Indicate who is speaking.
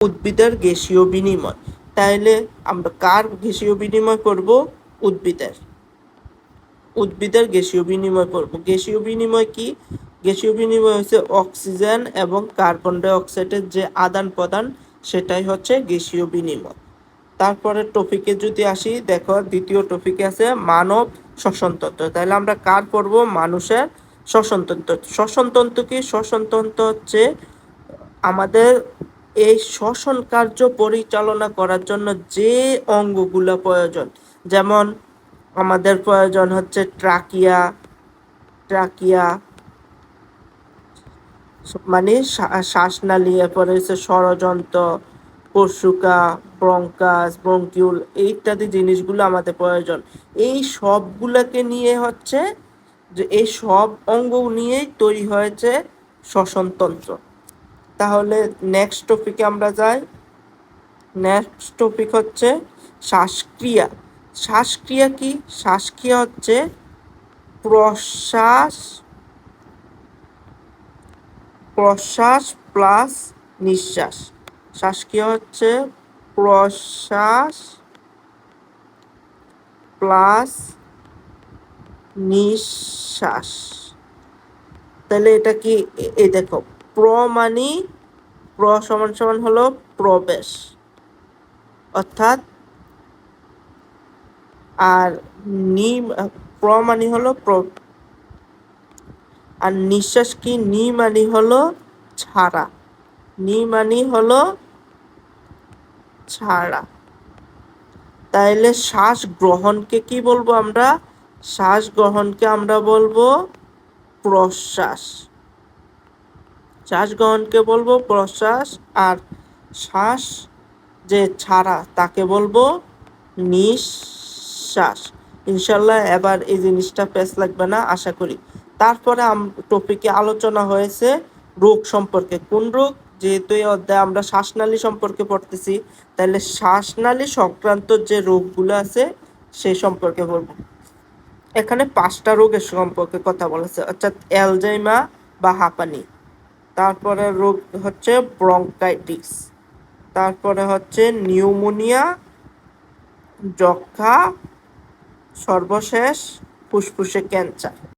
Speaker 1: উদ্ভিদের গ্যাসীয় বিনিময়। তাহলে আমরা কার গ্যাসীয় বিনিময় করব? উদ্ভিদের। উদ্ভিদের গ্যাসীয় বিনিময় করব। গ্যাসীয় বিনিময় কি? গ্যাসীয় বিনিময় হচ্ছে অক্সিজেন এবং কার্বন ডাই অক্সাইডের যে আদান প্রদান, সেটাই হচ্ছে গ্যাসীয় বিনিময়। তারপরে টপিকে যদি আসি, দেখো দ্বিতীয় টপিকে আছে মানব শ্বসনতন্ত্র তাহলে আমরা কার পড়ব মানুষের শ্বসনতন্ত্র শ্বসনতন্ত্র কি? শ্বসনতন্ত্র হচ্ছে আমাদের এই শ্বসন কার্য পরিচালনা করার জন্য যে অঙ্গগুলো প্রয়োজন, যেমন আমাদের প্রয়োজন হচ্ছে ট্রাকিয়া ট্রাকিয়া মানে শ্বাসনালী এরপরে হচ্ছে ষড়যন্ত্র পশুকা ব্রঙ্কাস, ব্রঙ্কিউল ইত্যাদি জিনিসগুলো আমাদের প্রয়োজন। এই সবগুলোকে নিয়ে হচ্ছে যে এই সব অঙ্গ নিয়েই তৈরি হয়েছে শ্বসনতন্ত্র। তাহলে নেক্সট টপিকে আমরা যাই। নেক্সট টপিক হচ্ছে শ্বাসক্রিয়া। শ্বাসক্রিয়া কি? শ্বাসক্রিয়া হচ্ছে প্রশ্বাস প্রশ্বাস প্লাস নিঃশ্বাস। শ্বাসক্রিয়া হচ্ছে প্রশ্বাস প্লাস নিঃশ্বাস। তাহলে এটা কি? এই দেখো প্র মানি, প্র সমান সমান হলো প্রবেশ। অর্থাৎ, আর নি, প্র মানি হলো প্র, আর নিঃশ্বাস কি? নি মানি হলো ছাড়া। নি মানি হলো ছাড়া। তাইলে শ্বাস গ্রহণকে কি বলব আমরা? শ্বাস গ্রহণকে আমরা বলব প্রশ্বাস। শ্বাস গ্রহণকে বলব প্রশ্বাস আর শ্বাস যে ছাড়া তাকে বলব, নিঃশ্বাস। ইনশাল্লাহ এবার এই জিনিসটা পেস লাগবে না, আশা করি। তারপরে টপিকে আলোচনা হয়েছে রোগ সম্পর্কে। কোন রোগ? যেহেতু এই অধ্যায়ে আমরা শ্বাসনালী সম্পর্কে পড়তেছি তাহলে শ্বাসনালী সংক্রান্ত যে রোগগুলো আছে, সেই সম্পর্কে বলব। এখানে পাঁচটা রোগের সম্পর্কে কথা বলেছে, অর্থাৎ অ্যালজাইমা বা হাঁপানি। তারপরে রোগ হচ্ছে ব্রঙ্কাইটিস। তারপরে হচ্ছে নিউমোনিয়া যক্ষা সর্বশেষ ফুসফুসে ক্যান্সার।